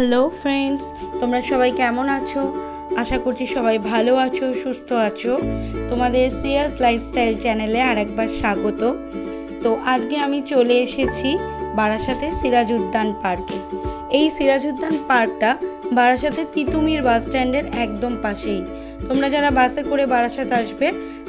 Hello friends তোমরা সবাই কেমন আছো? আশা করছি সবাই ভালো আছো, সুস্থ আছো। তোমাদের সিয়ার্স লাইফস্টাইল চ্যানেলে আরেকবার স্বাগত। তো আজকে আমি চলে এসেছি বারাসাতে সিরাজ উদ্যান পার্কে। এই সিরাজ উদ্যান পার্কটা বারাসাতে তিতুমির বাস স্ট্যান্ডের একদম পাশেই। তোমরা যারা বাসে করে বারাসাত আসবে,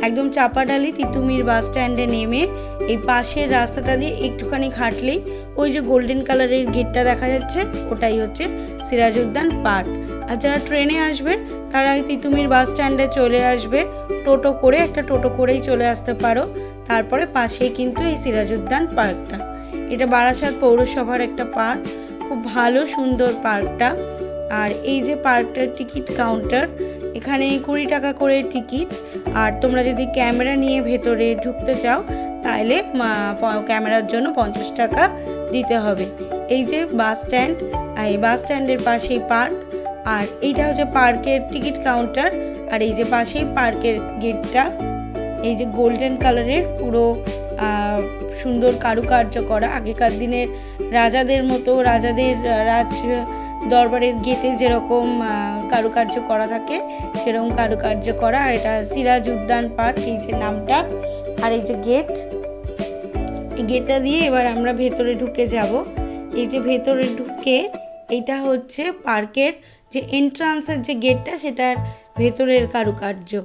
একদম চাপাডালি তিতুমির বাস স্ট্যান্ডে নেমে এই পাশের রাস্তাটা দিয়ে একটুখানি খাটলেই ওই যে গোল্ডেন কালারের গেটটা দেখা যাচ্ছে, ওটাই হচ্ছে সিরাজ উদ্যান পার্ক। আর যারা ট্রেনে আসবে, তারা তিতুমির বাস স্ট্যান্ডে চলে আসবে, টোটো করে, একটা টোটো করেই চলে আসতে পারো। তারপরে পাশেই কিন্তু এই সিরাজ উদ্যান পার্কটা। এটা বারাসাত পৌরসভার একটা পার্ক, খুব ভালো সুন্দর পার্কটা। আর এই যে পার্কটার টিকিট কাউন্টার এখানে কুড়ি টাকা করে টিকিট। আর তোমরা যদি ক্যামেরা নিয়ে ভেতরে ঢুকতে চাও তাহলে ক্যামেরার জন্য পঞ্চাশ টাকা দিতে হবে। এই যে বাস স্ট্যান্ড এই বাস স্ট্যান্ডের পাশেই পার্ক। আর এইটা হচ্ছে পার্কের টিকিট কাউন্টার। আর এই যে পাশেই পার্কের গেটটা, এই যে গোল্ডেন কালারের পুরো সুন্দর কারুকার্য করা। আগেকার দিনের রাজাদের মতো, রাজাদের রাজ দরবারের গেটে যেরকম কারুকার্য করা থাকে, সেরকম কারুকার্য করা। আর এটা সিরাজ উদ্যান পার্ক, এই যে নামটা। আর এই যে গেট, এই গেটটা দিয়ে এবার আমরা ভেতরে ঢুকে যাব। এই যে ভেতরে ঢুকে, এইটা হচ্ছে পার্কের যে এন্ট্রান্সের যে গেটটা, সেটার ভেতরের কারুকার্য।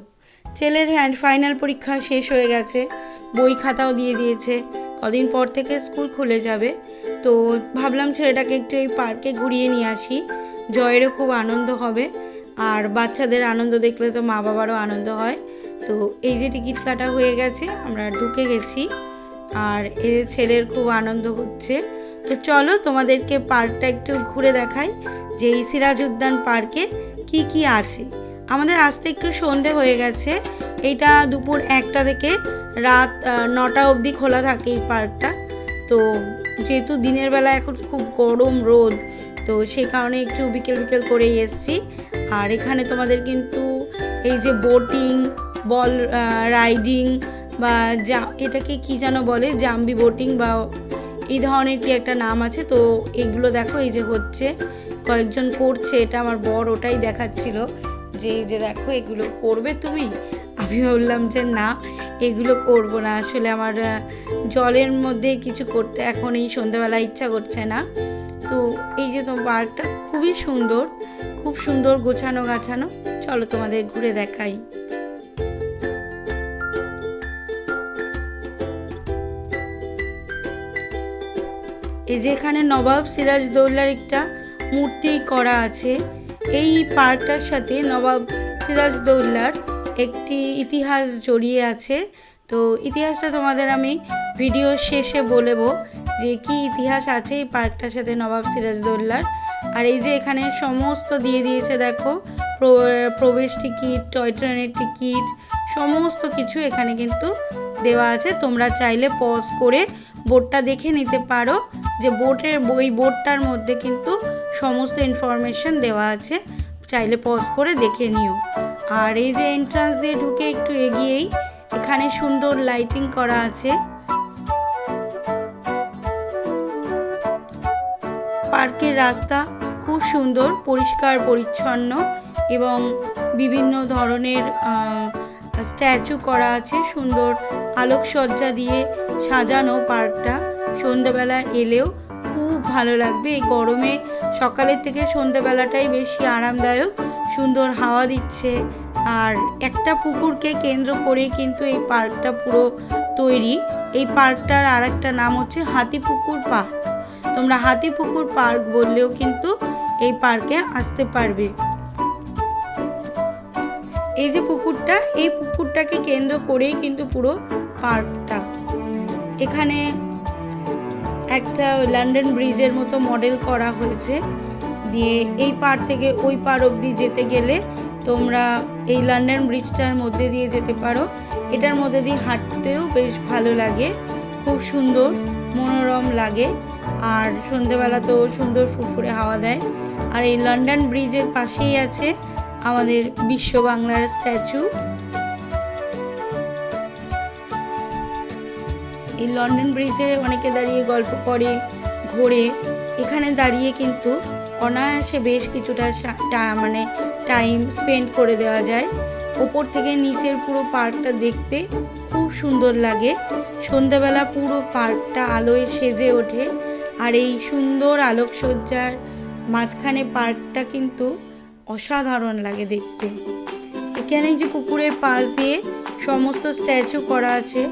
ছেলের হ্যান্ড, ফাইনাল পরীক্ষা শেষ হয়ে গেছে। বই খাতাও দিয়ে দিয়েছে। কদিন পর থেকে স্কুল খুলে যাবে। তো ভাবলাম ছেলেটাকে একটু এই পার্কে ঘুরিয়ে নিয়ে আসি। জয়েরও খুব আনন্দ হবে। আর বাচ্চাদের আনন্দ দেখলে তো মা বাবারও আনন্দ হয়। তো এই যে টিকিট কাটা হয়ে গেছে, আমরা ঢুকে গেছি। আর এ ছেলের খুব আনন্দ হচ্ছে। তো চলো তোমাদেরকে পার্কটা একটু ঘুরে দেখাই, যে এই সিরাজ উদ্যান পার্কে কি কি আছে। আমাদের আসতে একটু সন্ধে হয়ে গেছে এইটা দুপুর একটা থেকে রাত নটা অবধি খোলা থাকে এই পার্কটা। তো যেহেতু দিনের বেলা এখন খুব গরম রোদ, তো সেই কারণে একটু বিকেল বিকেল করেই এসছি। আর এখানে তোমাদের কিন্তু এই যে বোটিং বল রাইডিং বা যা, এটাকে কি যেন বলে? জাম্বি বোটিং বা এই ধরনের কি একটা নাম আছে? তো এগুলো দেখো, এই যে হচ্ছে, কয়েকজন করছে। এটা আমার বর ওটাই দেখাচ্ছিল যে, এই যে দেখো, এগুলো করবে তুমি? আমি বললাম যে না, এগুলো করব না। আসলে আমার জলের মধ্যে কিছু করতে এখন এই সন্ধ্যাবেলা ইচ্ছা করছে না। তো এই যে তোমার পার্কটা খুবই সুন্দর, খুব সুন্দর গোছানো গাছানো। চলো তোমাদের ঘুরে দেখাই। এই যে এখানে নবাব সিরাজদৌল্লার একটা মূর্তি করা আছে। এই পার্কটার সাথে নবাব সিরাজদৌল্লার একটি ইতিহাস জড়িয়ে আছে। তো ইতিহাসটা তোমাদের আমি ভিডিও শেষে বলব যে কি ইতিহাস আছে এই পার্কটার সাথে নবাব সিরাজদৌল্লার। আর এই যে এখানে সমস্ত দিয়ে দিয়েছে দেখো প্রবেশ টিকিট, টয় ট্রেনের টিকিট, সমস্ত কিছু এখানে কিন্তু দেওয়া আছে। তোমরা চাইলে পজ করে বোর্ডটা দেখে নিতে পারো যে বোটের বই বোর্ডটার মধ্যে কিন্তু সমস্ত ইনফরমেশন দেওয়া আছে। চাইলে পজ করে দেখে নিও। আর এই যে এন্ট্রান্স দিয়ে ঢুকে একটু এগিয়েই এখানে সুন্দর লাইটিং করা আছে। পার্কের রাস্তা খুব সুন্দর, পরিষ্কার, পরিচ্ছন্ন এবং বিভিন্ন ধরনের স্ট্যাচু করা আছে সুন্দর আলোকসজ্জা দিয়ে সাজানো পার্কটা। সন্ধ্যাবেলা এলেও খুব ভালো লাগবে। এই গরমে সকালের থেকে সন্ধ্যাবেলাটাই বেশি আরামদায়ক, সুন্দর হাওয়া দিচ্ছে। আর একটা পুকুরকে কেন্দ্র করেই কিন্তু এই পার্কটা পুরো তৈরি। এই পার্কটার আর একটা নাম হচ্ছে হাতিপুকুর পার্ক। তোমরা হাতিপুকুর পার্ক বললেও কিন্তু এই পার্কে আসতে পারবে। এই যে পুকুরটা, এই পুকুরটাকে কেন্দ্র করেই কিন্তু পুরো পার্কটা। এখানে একটা লন্ডন ব্রিজের মতো মডেল করা হয়েছে। দিয়ে এই পার থেকে ওই পার অবধি যেতে গেলে তোমরা এই লন্ডন ব্রিজটার মধ্যে দিয়ে যেতে পারো। এটার মধ্যে দিয়ে হাঁটতেও বেশ ভালো লাগে। খুব সুন্দর, মনোরম লাগে। আর সন্ধেবেলা তো সুন্দর ফুরফুরে হাওয়া দেয়। আর এই লন্ডন ব্রিজের পাশেই আছে আমাদের বিশ্ব বাংলার স্ট্যাচু। এই লন্ডন ব্রিজে অনেকে দাঁড়িয়ে গল্প করে, ঘোরে। এখানে দাঁড়িয়ে কিন্তু অনায়াসে বেশ কিছুটা মানে টাইম স্পেন্ড করে দেওয়া যায়। ওপর থেকে নিচের পুরো পার্কটা দেখতে খুব সুন্দর লাগে। সন্ধ্যাবেলা পুরো পার্কটা আলোয় সেজে ওঠে। আর এই সুন্দর আলোকসজ্জার মাঝখানে পার্কটা কিন্তু অসাধারণ লাগে দেখতে। এখানে যে পুকুরের পাশ দিয়ে সমস্ত স্ট্যাচু করা আছে।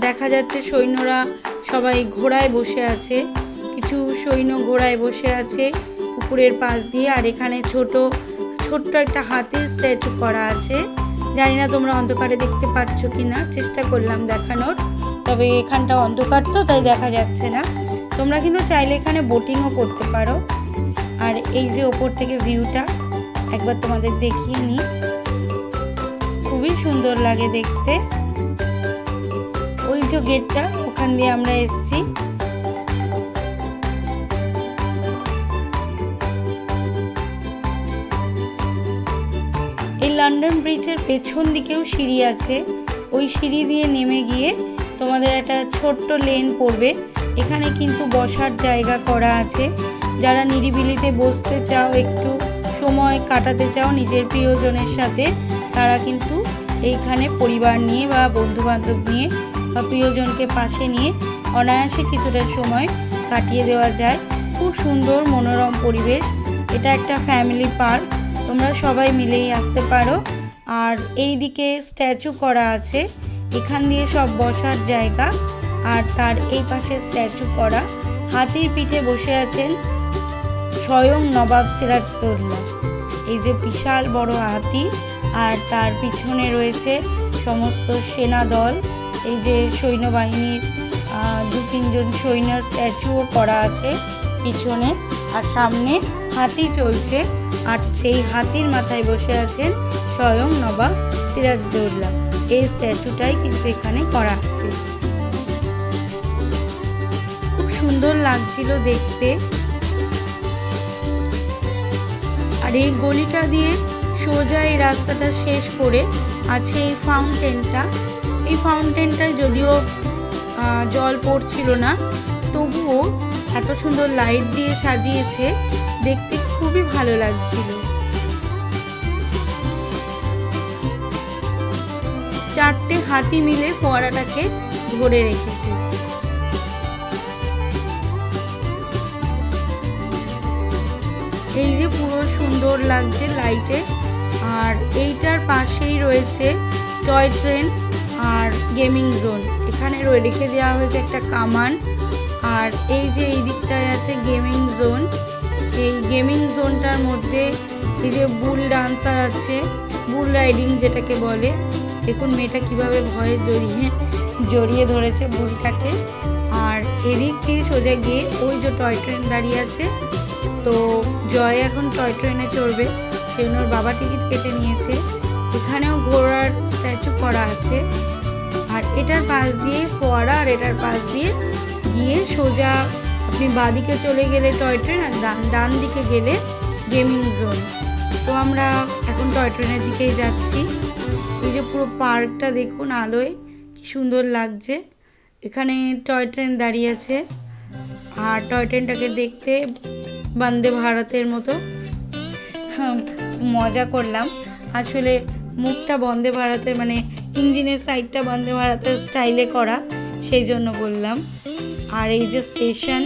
দেখা যাচ্ছে সৈন্যরা সবাই ঘোড়ায় বসে আছে। কিছু সৈন্য ঘোড়ায় বসে আছে। পুকুরের পাশ দিয়ে, আর এখানে ছোট, ছোট্ট একটা হাতির স্ট্যাচু করা আছে। জানি না তোমরা অন্ধকারে দেখতে পাচ্ছ কি না চেষ্টা করলাম দেখানোর। তবে এখানটা অন্ধকার তো, তাই দেখা যাচ্ছে না। তোমরা কিন্তু চাইলে এখানে বোটিংও করতে পারো। আর এই যে ওপর থেকে ভিউটা, একবার তোমাদের দেখিয়ে নিই। খুবই সুন্দর লাগে দেখতে। ওই যে গেটটা, ওখান দিয়ে আমরা এসছি। লন্ডন ব্রিজের পেছন দিকেও সিঁড়ি আছে। ওই সিঁড়ি দিয়ে নেমে গিয়ে তোমাদের একটা ছোট্ট লেন পড়বে। এখানে কিন্তু বসার জায়গা করা আছে। যারা নিরিবিলিতে বসতে চাও, একটু সময় কাটাতে চাও নিজের প্রিয়জনের সাথে, তারা কিন্তু এইখানে পরিবার নিয়ে বা বন্ধু বান্ধব নিয়ে বা প্রিয়জনকে পাশে নিয়ে অনায়াসে কিছুটা সময় কাটিয়ে দেওয়া যায়। খুব সুন্দর মনোরম পরিবেশ। এটা একটা ফ্যামিলি পার্ক তোমরা সবাই মিলেই আসতে পারো। আর এই দিকে স্ট্যাচু করা আছে। এখান দিয়ে সব বসার জায়গা। আর তার এই পাশে স্ট্যাচু করা। হাতির পিঠে বসে আছেন স্বয়ং নবাব সিরাজদৌল্লা এই যে বিশাল বড় হাতি। আর তার পিছনে রয়েছে সমস্ত সেনা দল। এই যে সৈন্যবাহিনীর দু তিনজন সৈন্য স্ট্যাচুও করা আছে পিছনে। আর সামনে হাতি চলছে। আর সেই হাতির মাথায় বসে আছেন স্বয়ং নবাব সিরাজদৌল্লা এই স্ট্যাচুটাই কিন্তু এখানে করা আছে। খুব সুন্দর লাগছিল দেখতে। আর এই গলিটা দিয়ে সোজা এই রাস্তাটা শেষ করে আছে এই ফাউন্টেনটা। এই ফাউন্টেনটায় যদিও জল পড়ছিল না, তবুও এত সুন্দর লাইট দিয়ে সাজিয়েছে। দেখতে খুবই ভালো লাগছিল। চারটে হাতি মিলে ফোয়ারাটাকে ধরে রেখেছে। এই যে পুরো সুন্দর লাগছে লাইটে, আর এইটার পাশেই রয়েছে টয় ট্রেন আর গেমিং জোন। এখানে রয়ে- রেখে দেওয়া হয়েছে একটা কামান, আর এই যে এই দিকটায় আছে গেমিং জোন। এই গেমিং জোনটার মধ্যে এই যে বুল ডান্সার আছে, বুল রাইডিং যেটাকে বলে, দেখুন মেয়েটা কীভাবে ভয়ে জড়িয়ে জড়িয়ে ধরেছে বুলটাকে। আর এদিক সোজা গিয়ে ওই যে টয় ট্রেন দাঁড়িয়ে আছে, তো জয় এখন টয় ট্রেনে চড়বে। সেই জন্য বাবা টিকিট কেটে নিয়েছে। এখানেও ঘোড়ার স্ট্যাচু করা আছে। আর এটার পাশ দিয়ে ফোয়ারা আর এটার পাশ দিয়ে গিয়ে সোজা আপনি বাঁদিকে চলে গেলে টয় ট্রেন আর ডান দিকে গেলে গেমিং জোন। তো আমরা এখন টয় ট্রেনের দিকেই যাচ্ছি। এই যে পুরো পার্কটা দেখুন, আলোয় কি সুন্দর লাগছে। এখানে টয় ট্রেন দাঁড়িয়ে আছে। আর টয় ট্রেনটাকে দেখতে বন্দে ভারতের মতো। মজা করলাম। আসলে মুখটা বন্দে ভারতের মানে ইঞ্জিনের সাইডটা বন্দে ভারতের স্টাইলে করা, সেই জন্য বললাম। আর এই যে স্টেশন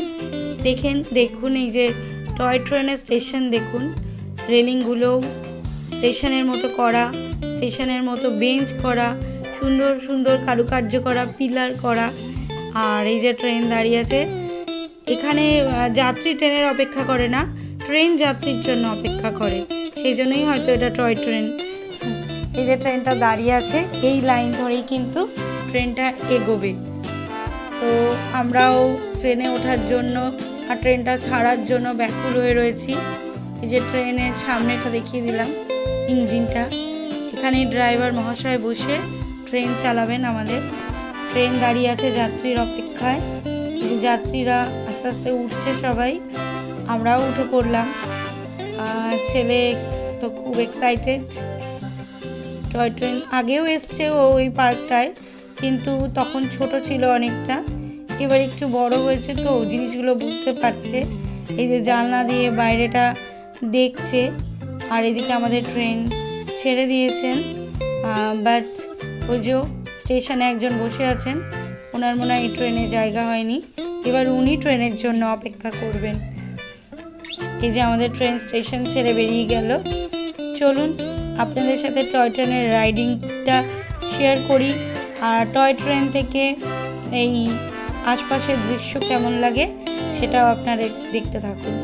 দেখেন, দেখুন এই যে টয় ট্রেনের স্টেশন দেখুন। রেলিংগুলোও স্টেশনের মতো করা, স্টেশনের মতো বেঞ্চ করা, সুন্দর সুন্দর কারুকার্য করা, পিলার করা। আর এই যে ট্রেন দাঁড়িয়ে আছে, এখানে যাত্রী ট্রেনের অপেক্ষা করে না, ট্রেন যাত্রীর জন্য অপেক্ষা করে। সেই জন্যই হয়তো এটা টয় ট্রেন। এই যে ট্রেনটা দাঁড়িয়ে আছে, এই লাইন ধরেই কিন্তু ট্রেনটা এগোবে। তো আমরাও ট্রেনে ওঠার জন্য আর ট্রেনটা ছাড়ার জন্য ব্যাকুল হয়ে রয়েছি। এই যে ট্রেনের সামনেটা দেখিয়ে দিলাম, ইঞ্জিনটা। এখানে ড্রাইভার মহাশয় বসে ট্রেন চালাবেন আমাদের। ট্রেন দাঁড়িয়ে আছে যাত্রীর অপেক্ষায়। যে যাত্রীরা আস্তে আস্তে উঠছে সবাই, আমরাও উঠে পড়লাম। ছেলে তো খুব এক্সাইটেড টয় ট্রেন আগেও এসছে ও ওই পার্কটায়, কিন্তু তখন ছোট ছিল অনেকটা। এবার একটু বড় হয়েছে তো, জিনিসগুলো বুঝতে পারছে। এই যে জানলা দিয়ে বাইরেটা দেখছে, আর এদিকে আমাদের ট্রেন ছেড়ে দিয়েছেন। বাট ওই যে স্টেশনে একজন বসে আছেন, ওনার মনে হয় ট্রেনে জায়গা হয়নি। এবার উনি ট্রেনের জন্য অপেক্ষা করবেন। এই যে আমাদের ট্রেন স্টেশন ছেড়ে বেরিয়ে গেল। চলুন, আপনাদের সাথে টয় ট্রেনের রাইডিংটা শেয়ার করি। আর টয় ট্রেন থেকে এই আশপাশের দৃশ্য কেমন লাগে সেটাও আপনারা দেখতে থাকুন।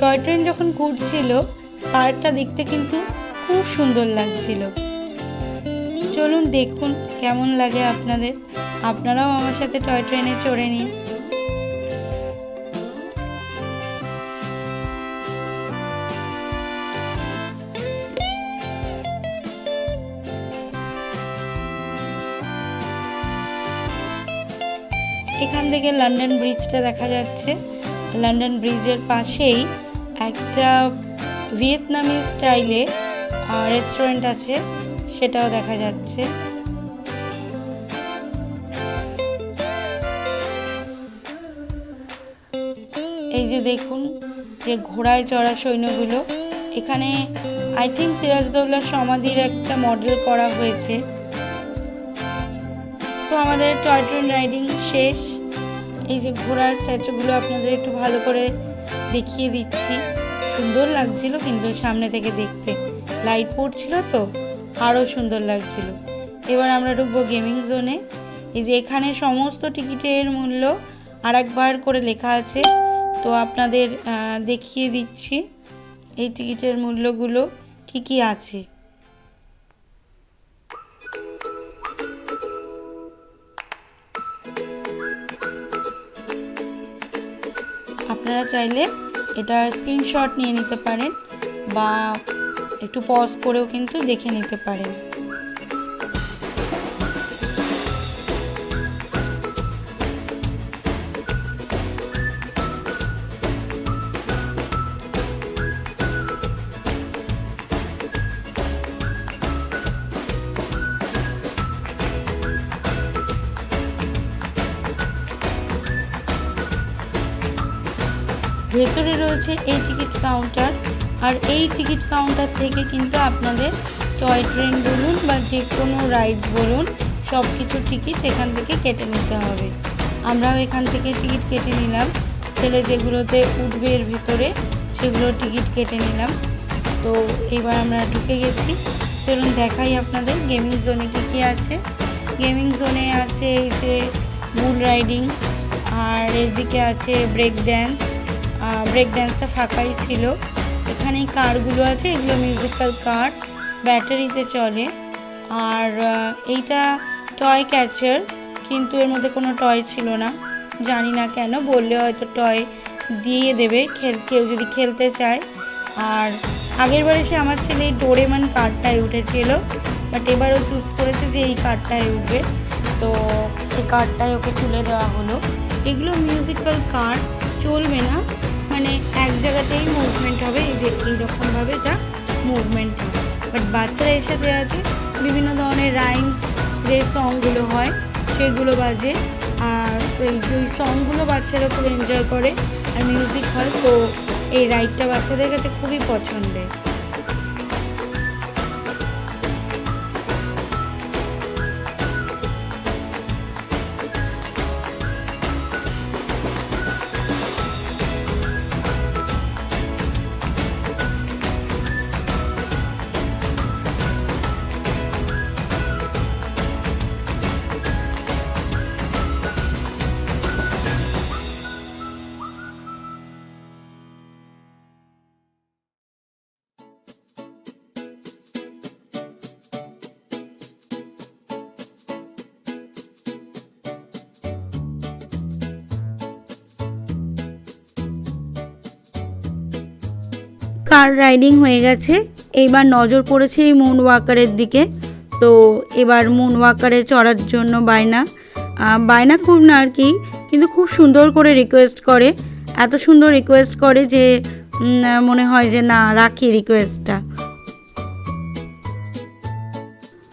টয় ট্রেন যখন ঘুরছিল পার্কটা দেখতে কিন্তু খুব সুন্দর লাগছিল। চলুন দেখুন কেমন লাগে আপনাদের। আপনারাও আমার সাথে টয় ট্রেনে চড়ে নিন। থেকে লন্ডন ব্রিজটা দেখা যাচ্ছে। লন্ডন ব্রিজের পাশেই একটা ভিয়েতনামি স্টাইলে রেস্টুরেন্ট আছে, সেটাও দেখা যাচ্ছে। এই যে দেখুন, যে ঘোড়ায় চড়া সৈন্যগুলো, এখানে আই থিঙ্ক সিরাজদৌল্লার সমাধির একটা মডেল করা হয়েছে। তো আমাদের টয় ট্রেন রাইডিং শেষ। এই যে ঘোড়ার স্ট্যাচুগুলো আপনাদের একটু ভালো করে দেখিয়ে দিচ্ছি। সুন্দর লাগছিল কিন্তু সামনে থেকে দেখতে। লাইট পড়ছিল তো আরও সুন্দর লাগছিল। এবার আমরা ঢুকবো গেমিং জোনে এই যে এখানে সমস্ত টিকিটের মূল্য আর একবার করে লেখা আছে। তো আপনাদের দেখিয়ে দিচ্ছি এই টিকিটের মূল্যগুলো কি কি আছে। আপনারা চাইলে এটা স্ক্রিনশট নিয়ে নিতে পারেন বা একটু পজ করেও কিন্তু দেখে নিতে পারেন। ভেতরে রয়েছে এই টিকিট কাউন্টার আর এই টিকিট কাউন্টার থেকে কিন্তু আপনাদের টয় ট্রেন বলুন বা যে কোনো রাইডস বলুন সব কিছু টিকিট এখান থেকে কেটে নিতে হবে। আমরাও এখান থেকে টিকিট কেটে নিলাম। ছেলে যেগুলোতে উঠবে এর ভেতরে, সেগুলো টিকিট কেটে নিলাম। তো এবার আমরা ঢুকে গেছি। চলুন দেখাই আপনাদের গেমিং জোনে কী কী আছে। গেমিং জোনে আছে এই যে বুল রাইডিং আর এদিকে আছে ব্রেক ড্যান্স ব্রেক ড্যান্সটা ফাঁকাই ছিল। এখানে কারগুলো আছে, এগুলো মিউজিক্যাল কার ব্যাটারিতে চলে। আর এইটা টয় ক্যাচার কিন্তু এর মধ্যে কোনো টয় ছিল না। জানি না কেন, বললে হয়তো টয় দিয়ে দেবে, খেল, কেউ যদি খেলতে চায়। আর আগের বারে সে আমার ছেলে এই ডোরেমন কার্ডটায় উঠেছিল বাট এবারও চুজ করেছে যে এই কার্ডটায় উঠবে। তো এই কার্ডটাই ওকে তুলে দেওয়া হলো। এগুলো মিউজিক্যাল কার্ড চলবে না। মানে এক জায়গাতেই মুভমেন্ট হবে, এই যে এইরকমভাবে এটা মুভমেন্ট হবে। বাট বাচ্চারা এসে দেওয়াতে বিভিন্ন ধরনের রাইমস যে সংগুলো হয়, সেগুলো বাজে। আর এই যে সংগুলো বাচ্চারা খুব এনজয় করে। আর মিউজিক হয় তো এই রাইডটা বাচ্চাদের কাছে খুবই পছন্দের। কার রাইডিং হয়ে গেছে। এইবার নজর পড়েছে এই মুন ওয়াকারের দিকে। তো এবার মুন ওয়াকারে চড়ার জন্য বায়না। বায়না খুব না আর কি কিন্তু খুব সুন্দর করে রিকোয়েস্ট করে। এত সুন্দর রিকোয়েস্ট করে যে মনে হয় যে না, রাখি রিকোয়েস্টটা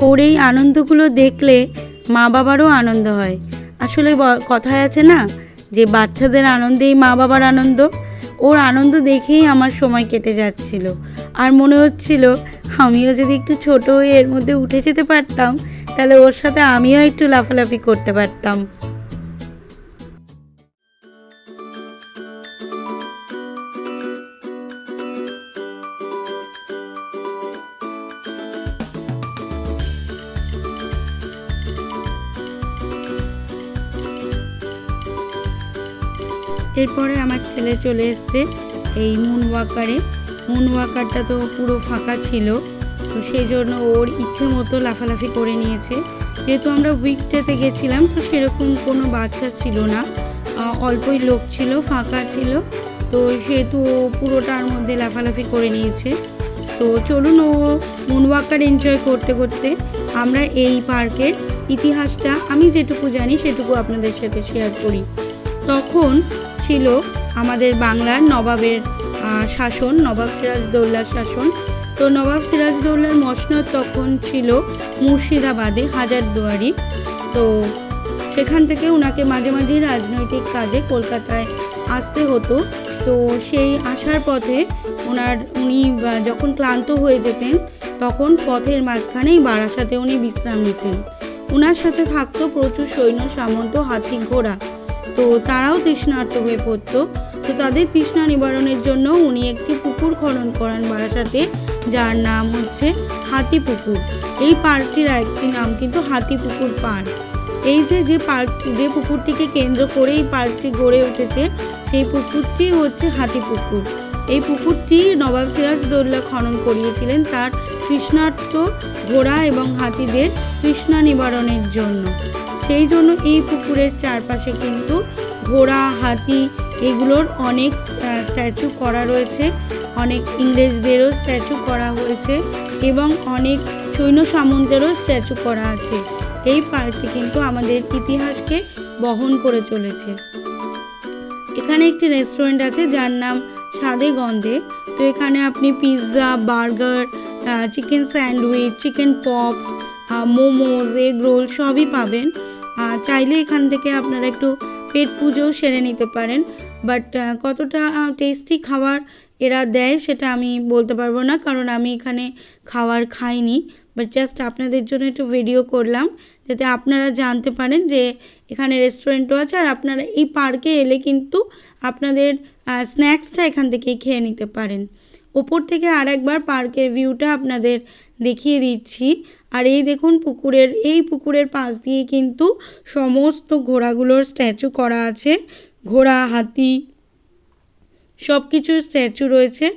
ওর এই আনন্দগুলো দেখলে মা বাবারও আনন্দ হয়। আসলে কথায় আছে না, যে বাচ্চাদের আনন্দেই মা বাবার আনন্দ। ওর আনন্দ দেখেই আমার সময় কেটে যাচ্ছিল। আর মনে হচ্ছিল, আমিও যদি একটু ছোট হয়ে এর মধ্যে উঠে যেতে পারতাম, তাহলে ওর সাথে আমিও একটু লাফালাফি করতে পারতাম। এরপরে আমার ছেলে চলে এসছে এই মুন ওয়াকারে মুন ওয়াকারটা তো পুরো ফাঁকা ছিল, তো সেই জন্য ওর ইচ্ছে মতো লাফালাফি করে নিয়েছে। যেহেতু আমরা উইকডেতে গেছিলাম, তো সেরকম কোনো বাচ্চা ছিল না। অল্পই লোক ছিল, ফাঁকা ছিল, তো সেহেতু ও পুরোটার মধ্যে লাফালাফি করে নিয়েছে। তো চলুন ও মুন ওয়াকার এনজয় করতে করতে আমরা এই পার্কের ইতিহাসটা, আমি যেটুকু জানি সেটুকু আপনাদের সাথে শেয়ার করি। তখন ছিল আমাদের বাংলার নবাবের শাসন, নবাব সিরাজদৌল্লার শাসন। তো নবাব সিরাজদৌল্লার মসনদ তখন ছিল মুর্শিদাবাদে হাজারদুয়ারি তো সেখান থেকে ওনাকে মাঝে মাঝে রাজনৈতিক কাজে কলকাতায় আসতে হতো। তো সেই আসার পথে ওনার উনি যখন ক্লান্ত হয়ে যেতেন, তখন পথের মাঝখানেই বারাসাতে উনি বিশ্রাম নিতেন। ওনার সাথে থাকতো প্রচুর সৈন্য, সামন্ত হাতি ঘোড়া তো তারাও তৃষ্ণার্ত হয়ে পড়তো। তো তাদের তৃষ্ণা নিবারণের জন্য উনি একটি পুকুর খনন করান বারাসাতে, যার নাম হচ্ছে হাতি পুকুর। এই পার্কটির আরেকটি নাম কিন্তু হাতি পুকুর পার্ক। এই যে যে পার্কটি, যে পুকুরটিকে কেন্দ্র করে এই পার্কটি গড়ে উঠেছে, সেই পুকুরটি হচ্ছে হাতি পুকুর। এই পুকুরটি নবাব সিরাজদৌল্লা খনন করিয়েছিলেন তার তৃষ্ণার্ত ঘোড়া এবং হাতিদের তৃষ্ণা নিবারণের জন্য। সেই জন্য এই পুকুরের চারপাশে কিন্তু ঘোড়া, হাতি এগুলোর অনেক স্ট্যাচু করা রয়েছে। অনেক ইংরেজদেরও স্ট্যাচু করা হয়েছে এবং অনেক সৈন্য সামন্তেরও স্ট্যাচু করা আছে। এই পার্কটি কিন্তু আমাদের ইতিহাসকে বহন করে চলেছে। এখানে একটি রেস্টুরেন্ট আছে যার নাম স্বাদে গন্ধে। তো এখানে আপনি pizza burger chicken sandwich chicken pops momos egg roll সবই পাবেন। চাইলে এখান থেকে আপনারা একটু পেট পুজোও সেরে নিতে পারেন। বাট কতটা টেস্টি খাবার এরা দেয় সেটা আমি বলতে পারব না, কারণ আমি এখানে খাবার খাইনি। বাট জাস্ট আপনাদের জন্য একটু ভিডিও করলাম, যাতে আপনারা জানতে পারেন যে এখানে রেস্টুরেন্টও আছে আর আপনারা এই পার্কে এলে কিন্তু আপনাদের স্ন্যাক্সটা এখান থেকেই খেয়ে নিতে পারেন। ওপর থেকে আর একবার পার্কের ভিউটা আপনাদের দেখিয়ে দিচ্ছি। আর এই দেখুন পুকুরের, এই পুকুরের পাশ দিয়ে কিন্তু সমস্ত ঘোড়াগুলোর স্ট্যাচু করা আছে। ঘোড়া, হাতি সব কিছুর স্ট্যাচু রয়েছে।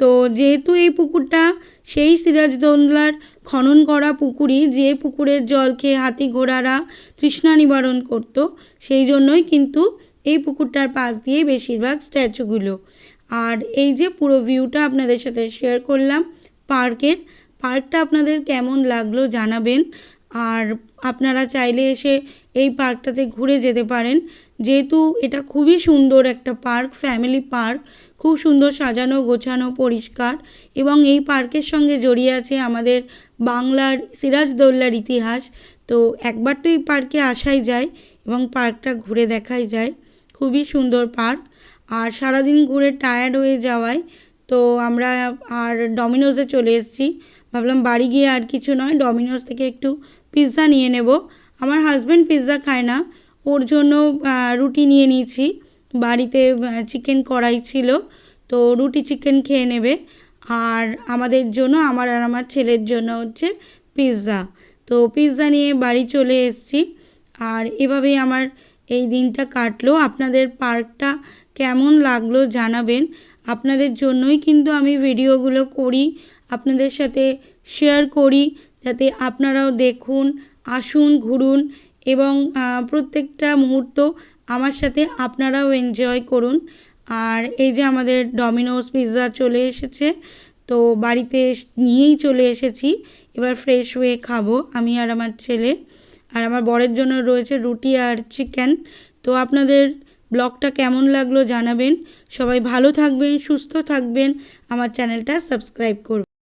তো যেহেতু এই পুকুরটা সেই সিরাজদৌল্লার খনন করা পুকুরই, যে পুকুরের জল খেয়ে হাতি ঘোড়ারা তৃষ্ণা নিবারণ করতো, সেই জন্যই কিন্তু এই পুকুরটার পাশ দিয়ে বেশিরভাগ স্ট্যাচুগুলো। আর এই যে পুরো ভিউটা আপনাদের সাথে শেয়ার করলাম, পার্কের, পার্কটা আপনাদের কেমন লাগল জানাবেন। আর আপনারা চাইলে এসে এই পার্কটাতে ঘুরে যেতে পারেন। যেহেতু এটা খুবই সুন্দর একটা পার্ক ফ্যামিলি পার্ক, খুব সুন্দর সাজানো, গোছানো, পরিষ্কার এবং এই পার্কের সঙ্গে জড়িয়ে আছে আমাদের বাংলার সিরাজদৌল্লার ইতিহাস। তো একবার তো এই পার্কে আসাই যায় এবং পার্কটা ঘুরে দেখাই যায়। খুবই সুন্দর পার্ক। আর সারাদিন ঘুরে টায়ার্ড হয়ে যাওয়ায় তো আমরা আর ডমিনোজে চলে এসেছি। ভাবলাম বাড়ি গিয়ে আর কিছু নয় ডমিনোজ থেকে একটু পিৎজা নিয়ে নেব। আমার হাজব্যান্ড পিৎজা খায় না, ওর জন্য রুটি নিয়ে নিয়েছি। বাড়িতে চিকেন কড়াই ছিল, তো রুটি চিকেন খেয়ে নেবে। আর আমাদের জন্য, আমার আর আমার ছেলের জন্য হচ্ছে পিৎজা তো পিৎজা নিয়ে বাড়ি চলে এসেছি। আর এভাবেই আমার এই দিনটা কাটলো। আপনাদের পার্কটা কেমন লাগল জানাবেন। আপনাদের জন্যই কিন্তু আমি ভিডিওগুলো করি, আপনাদের সাথে শেয়ার করি, যাতে আপনারাও দেখুন, আসুন, ঘুরুন এবং প্রত্যেকটা মুহূর্ত আমার সাথে আপনারাও এনজয় করুন। আর এই যে আমাদের ডমিনোস পিৎজা চলে এসেছে, তো বাড়িতে নিয়েই চলে এসেছি। এবার ফ্রেশ হয়ে খাব আমি আর আমার ছেলে। আর আমার বরের জন্য রয়েছে রুটি আর চিকেন তো আপনাদের ব্লগটা কেমন লাগল জানাবেন। সবাই ভালো থাকবেন, সুস্থ থাকবেন। আমার চ্যানেলটা সাবস্ক্রাইব করবেন।